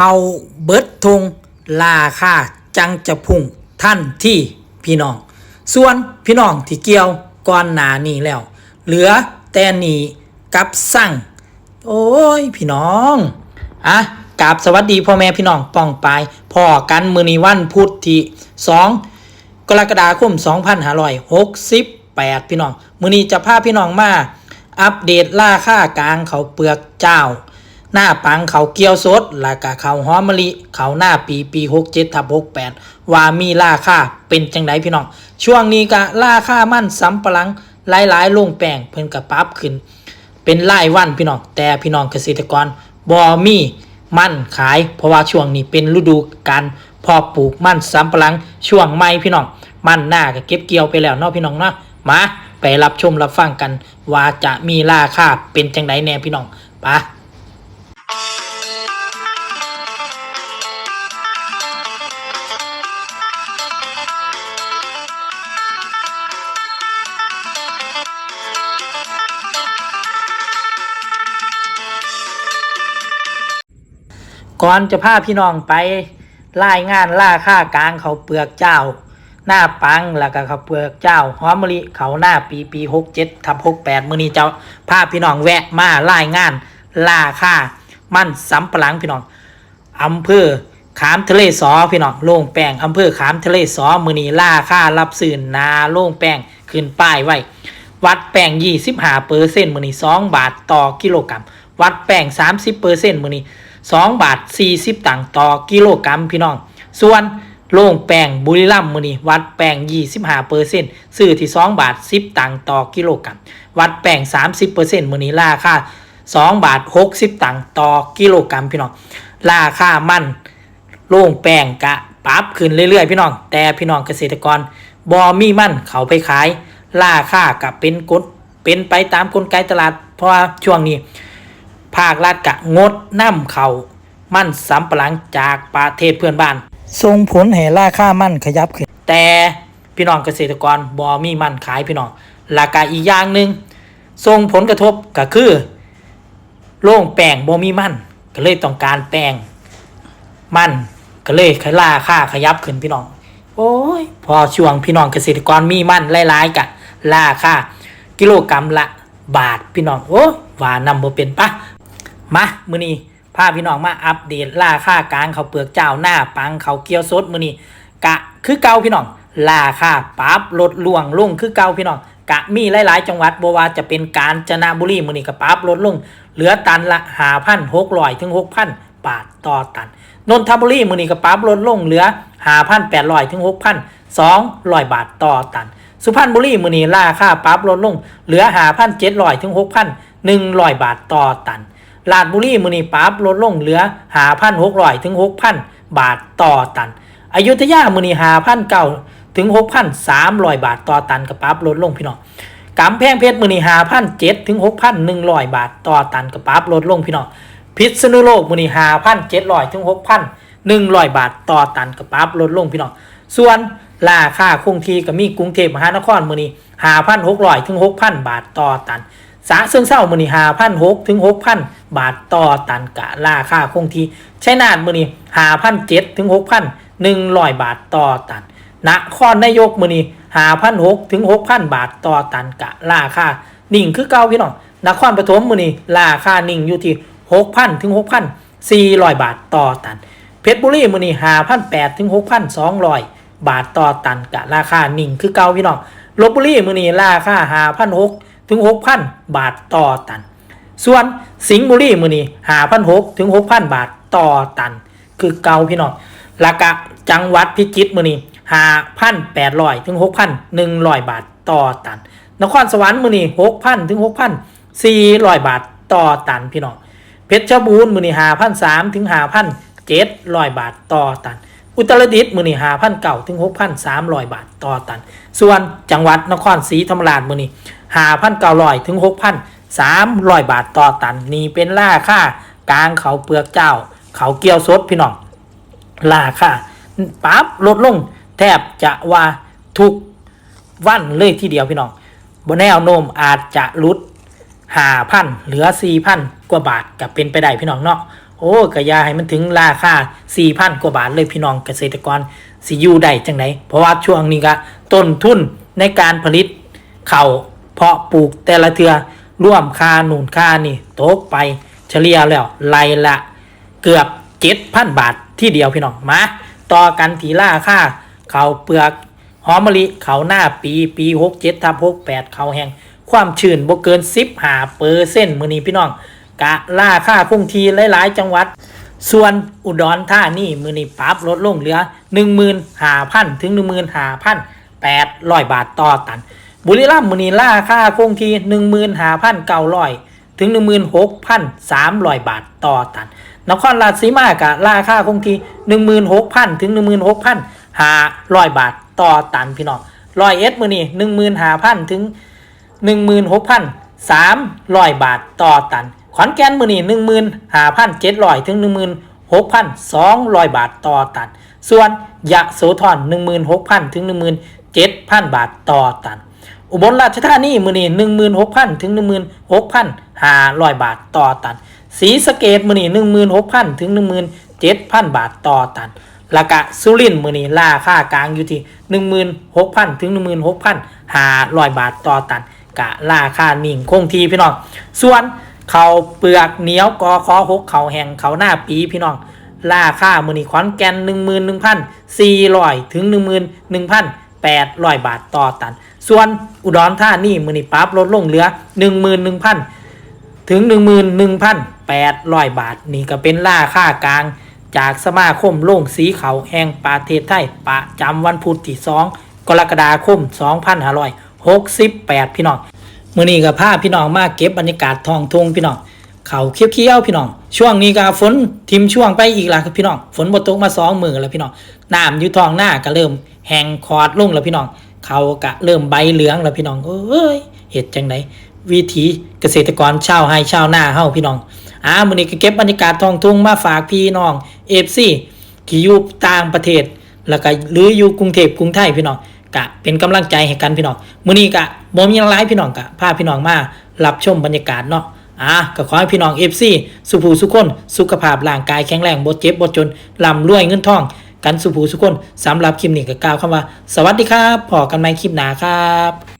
เขาเบิดทงราคาจังจะพุ่งท่านที่พี่น้อง ส่วนพี่น้องที่เกี่ยวก่อนหนานี้แล้ว เหลือแต่นีกับสั่ง โอ้ยพี่น้องอะกราบสวัสดีพ่อแม่พี่น้องป้องปายพ่อกันมือนีวันพุธที่สองกรกฎาคม2568 พี่น้อง มือนี้จะพาพี่น้องมา อัปเดตราคากลางเขาเปลือกเจ้า หน้าปังเขาเกียวสดแล้วก็เขาหอมมะลิเขาหน้าปีปี67ทับ68ว่ามีราคาเป็นจังไดพี่น้อง ช่วงนี้ก็ราคามั่นสำปะหลังหลายๆลงแป้งเพิ่นก็ปรับขึ้น เป็นรายวันพี่น้องแต่พี่น้องเกษตรกรบ่มีมั่นขาย เพราะว่าช่วงนี้เป็นฤดูการพอปลูกมั่นสำปะหลังช่วงใหม่พี่น้องมั่นหน้าก็เก็บเกี่ยวไปแล้วเนาะพี่น้องเนาะมาไปรับชมรับฟังกัน ว่าจะมีราคาเป็นจังไดแน่พี่น้องไปะ ก่อนจะพาพี่น้องไปรายงานล่าค่ากลางเขาเปลือกเจ้า หน้าปังแล้วก็เขาเปลือกเจ้าหอมมะลิเขาหน้าปีปีหกเจ็ดทับหกแปดมือนี้เจ้าพาพี่น้องแวะมารายงานล่าค่ามันสำปะหลังพี่น้องอำเภอขามทะเลสอพี่น้องโล่งแป้งอำเภอขามทะเลสอมือนี้ล่าค่ารับสื่นนาโล่งแป้งขึ้นป้ายไว้ วัดแป้งยี่สิบห้าเปอร์เซ็นต์มือนี้สองบาทต่อกิโลกรัมวัดแป้งสามสิบเปอร์เซ็นต์มือนี้ สองบาทสี่สิบตังค์ต่อกิโลกรัมพี่น้อง ส่วนโล่งแป้งบุรีรัมย์มือนี้วัดแป้งยี่สิบห้าเปอร์เซ็นต์ซื้อที่สองบาทสิบตังค์ต่อกิโลกรัมวัดแป้งสามสิบเปอร์เซ็นต์มือนี้ราคาสองบาทหกสิบตังค์ต่อกิโลกรัมพี่น้อง ราคามันโล่งแป้งกะปรับขึ้นเรื่อยๆ พี่น้อง แต่พี่น้องเกษตรกรบอมีมันเขาไปขายราคากับเป็นกฎเป็นไปตามกลไกตลาด เพราะว่าช่วงนี้ ภาครัฐกะงดน้ำเขามันสำปะหลังจากประเทศเพื่อนบ้านส่งผลให้ราคามันขยับขึ้น แต่พี่น้องเกษตรกรบอมีมันขายพี่น้องราคาอีกอย่างหนึ่งส่งผลกระทบก็คือโล่งแป้งบอมีมันก็เลยต้องการแป้งมันก็เลยขล่าค่าขยับขึ้นพี่น้อง โอ้ยพอช่วงพี่น้องเกษตรกรมีมันหลายๆกะล่าค่ากิโลกรรัมละบาทพี่น้องโอ้ยว่านำบ่เป็นปะ มามือนี้พาพี่น้องมาอัปเดตราคากลางเขาเปลือกเจ้าหน้าปังเขาเกี๊ยวสดมือนี้กะคือเก่าพี่น้องราคาปรับลดลวงลงคือเก่าพี่น้องกะมีหลายๆ จังหวัดบ่ว่าจะเป็นกาญจนบุรีมือนี้ก็ปรับลดลง เหลือตันละ5,600ถึง6,000บาทต่อตันนนทบุรีมือนี้ก็ปรับลดลงเหลือ5,800ถึง6,200บาทต่อตัน สุพรรณบุรีมือนี้ราคาปรับลดลง เหลือ5,700ถึง6,100บาทต่อตัน ลาดบุรีมือนี้ปรับลดลงเหลือ5,600ถึง6,000บาทต่อตัน อยุธยามือนี้5,900ถึง6,300บาทต่อตันก็ปรับลดลงพี่น้องกำแพงเพชรมือนี่หาพันเจ็ดถึงหกพันหนึ่งร้อยบาทต่อตันกระปับลดลงพี่น้องพิษณุโลกมือนี่หาพันเจ็ดร้อยถึงหกพันหนึ่งร้อยบาทต่อตันกระปับลดลงพี่น้องส่วนราคาคงที่ก็มีกรุงเทพมหานครมือนี่หาพันหกร้อยถึงหกพันบาทต่อตัน สาเซิงเศร้ามือนี่หาพันหกถึงหกพันบาทต่อตันกะราคาคงที่ใช้นานมือนี่หาพันเจ็ดถึงหกพันหนึ่งร้อยบาทต่อตันนครนายกมือนี้หาพันหกถึงหกพันบาทต่อตันกะราคานิ่งคือเก่าพี่น้องนครปฐมมือนี้ราคานิ่งอยู่ที่หกพันถึงหกพันสี่ร้อยบาทต่อตัน เพชรบุรีมือนี้หาพันแปดถึงหกพันสองร้อยบาทต่อตันกะราคานิ่งคือเก่าพี่น้องลบบุรีมือนี้ราคาหาพันหก ถึงหกพันบาทต่อตัน ส่วนสิงห์บุรีมือนี้หาพันหกถึงหกพันบาทต่อตัน คือเก่าพี่น้องราคาจังหวัดพิจิตรมือนี้หาพันแปดร้อยถึงหกพันหนึ่งร้อยบาทต่อตัน นครสวรรค์มือนี้หกพันถึงหกพันสี่ร้อยบาทต่อตันพี่น้องเพชรบูรณ์มือนี้หาพันสามถึงหาพันเจ็ดร้อยบาทต่อตัน อุตรดิตถ์มือนี้หาพันเก่าถึงหกพันสามร้อยบาทต่อตัน ส่วนจังหวัดนครศรีธรรมราชมือนี้ หาพันเก้าร้อยถึงหกพันสามร้อยบาทต่อตัน นี่เป็นราคากลางเขาเปลือกเจ้า เขาเกี่ยวสดพี่น้องราคาปรับลดลงแทบจะว่าทุกวันเลยทีเดียวพี่น้องบนแนวโน้มอาจจะลดหาพันเหลือสี่พันกว่าบาทก็เป็นไปได้พี่น้องเนาะโอ้กะยาให้มันถึงราคา4,000กว่าบาทเลยพี่น้องเกษตรกรสิอยู่ได้จังไดเพราะว่าช่วงนี้ก็ต้นทุนในการผลิตเข้า เพาะปลูกแต่ละเทือร่วมค่าหนุนค่านี่ตกไปเฉลี่ยแล้วไล่ละเกือบเจ็ดพันบาทที่เดียวพี่น้องมาต่อกันทีล่าค่าเขาเปลือกหอมมะลิเขาหน้าปีปีหกเจ็ดทับหกแปดเขาแห้งความชื้นบ่เกินสิบหาเปอร์เซ็นต์มือนี้พี่น้องกะล่าค่าคงทีหลาย ๆ จังหวัด ส่วนอุดรธานีมือนี้ปรับลดลงเหลือหนึ่งหมื่นห้าพันถึงหนึ่งหมื่นห้าพันแปดร้อยบาทต่อตัน บุรีรัมย์มือนี้ล่าค่าคงทีหนึ่งหมื่นห้าพันเก้าร้อยถึง 16,300 บาทต่อตัน นครราชสีมากะราคาคงที่ 16,000 ถึง 16,500 บาทต่อตันพี่น้องร้อยเอ็ดมือนี่15,000 ถึง 16,300 บาทต่อตัน ขอนแก่นมือนี่15,700 ถึง 16,200 บาทต่อตัน ส่วนยะโสธร16,000 ถึง17,000 บาทต่อตัน อุบลราชธานีมือนี่หนึ่งหมื่นหกพันถึงหนึ่งหมื่นหกพันห้าร้อยบาทต่อตันศรีสะเกดมือนี่หนึ่งหมื่นหกพันถึงหนึ่งหมื่นเจ็ดพันบาทต่อตันและกะสุรินมือนี่ราคากลางอยู่ที่หนึ่งหมื่นหกพันถึงหนึ่งหมื่นหกพันห้าร้อยบาทต่อตันกะราคานิ่งคงทีพี่น้อง ส่วนเขาเปลือกเหนียวกอคอหกเขาแห้งเขาหน้าปีพี่น้องราคามือนี่ขอนแก่นหนึ่งหมื่นหนึ่งพันสี่ร้อยถึงหนึ่งหมื่นหนึ่งพัน แปดร้อยบาทต่อตัน ส่วนอุดรธานีมือนี่ปรับลดลงเหลือหนึ่งหมื่นหนึ่งพันถึงหนึ่งหมื่นหนึ่งพันแปดร้อยบาท นี่ก็เป็นราคากลางจากสมาคมโล่งสีเขาแห่งประเทศไทย ประจำวันพุธที่สองกรกฎาคมสองพันห้าร้อยหกสิบแปดพี่น้องมื่อนี้ก็พาพี่น้องมาเก็บบรรยากาศทองทงพี่น้องเขาเขียวๆพี่น้อง ช่วงนี้ก็ฝนทิมช่วงไปอีกแล้วครับพี่น้อง ฝนบ่ตกมาสองมือแล้วพี่น้องน้ำอยู่ทองหน้าก็เริ่ม แหงคอดลงแล้วพี่น้อง เขาก็เริ่มใบเหลืองแล้วพี่น้องเอ้ยเห็ดจังไดวิถีเกษตรกรชาวไฮชาวนาเฮาพี่น้องอ่ามื้อนี้ก็เก็บบรรยากาศท้องทุ่งมาฝากพี่น้อง FC ที่อยู่ต่างประเทศ แล้วก็หรืออยู่กรุงเทพกรุงไทยพี่น้องกะเป็นกำลังใจให้กันพี่น้องมื้อนี้กะบ่มีอะไรพี่น้องกะพาพี่น้องมารับชมบรรยากาศเนาะอะก็ขอให้พี่น้อง FC สุภูสุคน สุขภาพร่างกายแข็งแรงบ่เจ็บบ่จนร่ำรวยเงินทอง กันสุภูสุคนสำหรับคลิปนี้ก็กล่าวคำว่า สวัสดีครับพอกันใหม่คลิปหน้าครับ